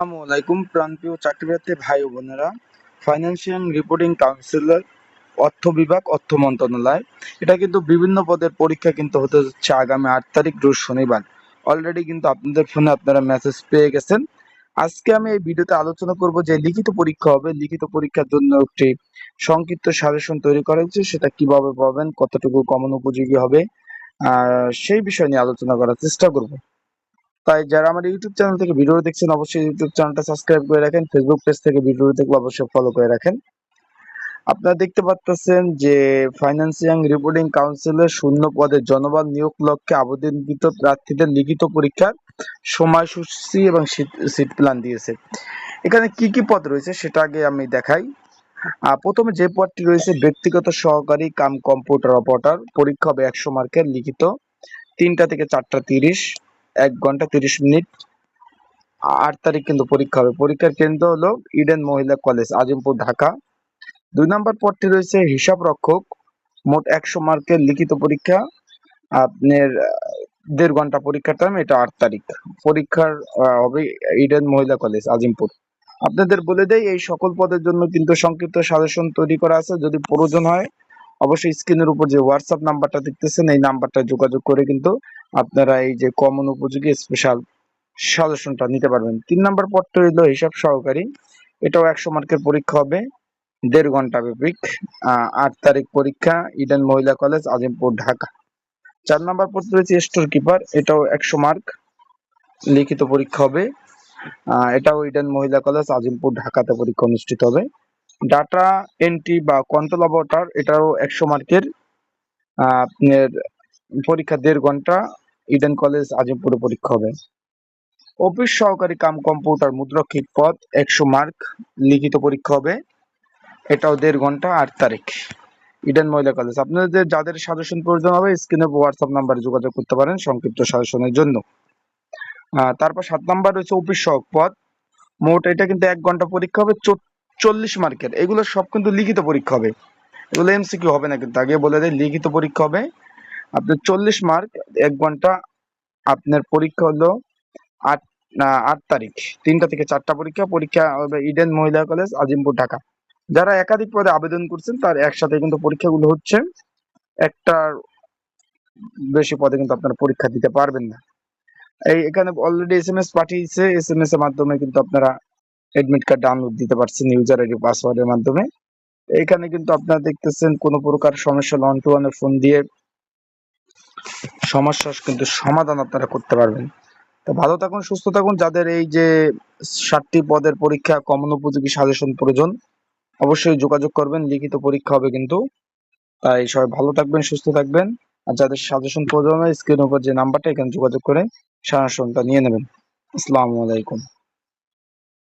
আসসালামু আলাইকুম, প্রাণপ্রিয় চাকরিপ্রার্থী ভাই ও বোনেরা। ফাইন্যান্সিয়াল রিপোর্টিং কাউন্সিলর অর্থ বিভাগ, অর্থ মন্ত্রণালয়। এটা কিন্তু বিভিন্ন পদের পরীক্ষা কিন্তু হতে যাচ্ছে আগামী আট তারিখ, রোজ শনিবার। অলরেডি কিন্তু আপনাদের ফোনে আপনারা মেসেজ পেয়ে গেছেন। আজকে আমি এই ভিডিওতে আলোচনা করব যে লিখিত পরীক্ষা হবে। লিখিত পরীক্ষার জন্য একটি সংক্ষিপ্ত সাজেশন তৈরি করা হয়েছে। সেটা কীভাবে পাবেন, কতটুকু কমন উপযোগী হবে আহ সেই বিষয় নিয়ে আলোচনা করার চেষ্টা করব। তাই যারা আমার ইউটিউব চ্যানেল থেকে ভিডিও দেখছেন, অবশ্যই ইউটিউব চ্যানেলটা সাবস্ক্রাইব করে রাখেন। ফেসবুক পেজ থেকে ভিডিও দেখলে অবশ্যই ফলো করে রাখেন। আপনারা দেখতে পাচ্ছেন যে ফাইন্যান্সিয়াল রিপোর্টিং কাউন্সিলের শূন্য পদে জনবল নিয়োগ লক্ষ্যে আবেদনকৃত প্রার্থীদের লিখিত পরীক্ষার সময়সূচি এবং সিট প্ল্যান দিয়েছে। এখানে কি কি পদ রয়েছে সেটা আগে আমি দেখাই। প্রথমে যে পদটি রয়েছে, ব্যক্তিগত সহকারী কাম কম্পিউটার অপারেটর, পরীক্ষা হবে একশো মার্কের, লিখিত তিনটা থেকে চারটা তিরিশ। এক ঘণ্টা তিরিশ মিনিট। আট তারিখ কিন্তু পরীক্ষা হবে। পরীক্ষার কেন্দ্র হলো ইডেন মহিলা কলেজ, আজিমপুর, ঢাকা। দুই নম্বর পদটি রয়েছে হিসাব রক্ষক। মোট একশো মার্কের লিখিত পরীক্ষা। আপনার দেড় ঘণ্টা পরীক্ষার টাইম এটা আট তারিখ। পরীক্ষার হবে ইডেন মহিলা কলেজ, আজিমপুর। আপনাদের বলে দেয় এই সকল পদের জন্য কিন্তু সংক্ষিপ্ত সাজেশন তৈরি করা আছে। যদি প্রয়োজন হয়, অবশ্যই স্ক্রিনের উপর যে হোয়াটসঅ্যাপ নাম্বারটা দেখতেছেন, এই নাম্বারটা যোগাযোগ করে কিন্তু আপনারা এই যে কমন উপযোগী স্পেশাল সাজেশনটা নিতে পারবেন। তিন নম্বর পদটা হইল হিসাব সহকারী। এটাও একশো মার্কের পরীক্ষা হবে। দেড় ঘণ্টা ব্যাপিক। আট তারিখ পরীক্ষা, ইডেন মহিলা কলেজ আজিমপুর, ঢাকা। চার নম্বর পদ রয়েছে স্টোর কিপার এটাও একশো মার্ক লিখিত পরীক্ষা হবে। এটাও ইডেন মহিলা কলেজ আজিমপুর, ঢাকাতে পরীক্ষা অনুষ্ঠিত হবে। ডাটা এন্ট্রি বা কন্ট্রোল অপারেটর এটাও একশো মার্কের আপনার পরীক্ষা দেড় ঘণ্টা ইডেন কলেজ আজিমপুরে পরীক্ষা হবে। অফিস সহকারী কাম কম্পিউটার মুদ্রক্ষিক পদ, একশো মার্ক লিখিত পরীক্ষা হবে। এটাও দেড় ঘণ্টা, আট তারিখ। ইডেন মহিলা কলেজ আপনাদের যাদের সাজেশন প্রয়োজন হবে স্ক্রিনে হোয়াটসঅ্যাপ নাম্বারে যোগাযোগ করতে পারেন সংক্ষিপ্ত সাজেশনের জন্য। তারপর সাত নাম্বার রয়েছে অফিস সহক পদ। মোট এটা কিন্তু এক ঘণ্টা পরীক্ষা হবে চল্লিশ মার্কের এগুলো সব কিন্তু লিখিত পরীক্ষা হবে। এগুলো এমসিকিউ হবে না কিন্তু, আগে বলে দেয় লিখিত পরীক্ষা হবে। আপনার চল্লিশ মার্ক এক ঘণ্টা আপনার পরীক্ষা হলো আট আট তারিখ। তিনটা থেকে চারটা পরীক্ষা পরীক্ষা হবে ইডেন মহিলা কলেজ, আজিমপুর, ঢাকা। যারা একাধিক পদে আবেদন করছেন, তার একসাথে কিন্তু পরীক্ষাগুলো হচ্ছে। একটার বেশি পদে কিন্তু আপনারা পরীক্ষা দিতে পারবেন না। এই এখানে অলরেডি এস এম এস পাঠিয়েছে এস এম এস এর মাধ্যমে কিন্তু আপনারা এডমিট কার্ড ডাউনলোড দিতে পারছেন ইউজার আইডি পাসওয়ার্ডের মাধ্যমে। এখানে কিন্তু আপনারা দেখতেছেন কোন প্রকার সমস্যা ওয়ান টু ওয়ানের ফোন দিয়ে সমস্যার কিন্তু সমাধান আপনারা করতে পারবেন। তো ভালো থাকুন, সুস্থ থাকুন। যাদের এই যে ষাটটি পদের পরীক্ষা কমন উপযোগী সাজেশন প্রয়োজন, অবশ্যই যোগাযোগ করবেন। লিখিত পরীক্ষা হবে কিন্তু। তাই সবাই ভালো থাকবেন, সুস্থ থাকবেন। আর যাদের সাজেশন প্রয়োজন হয় স্ক্রিন উপর যে নাম্বারটা এখানে যোগাযোগ করে সাজেশনটা নিয়ে নেবেন। আসসালামু আলাইকুম।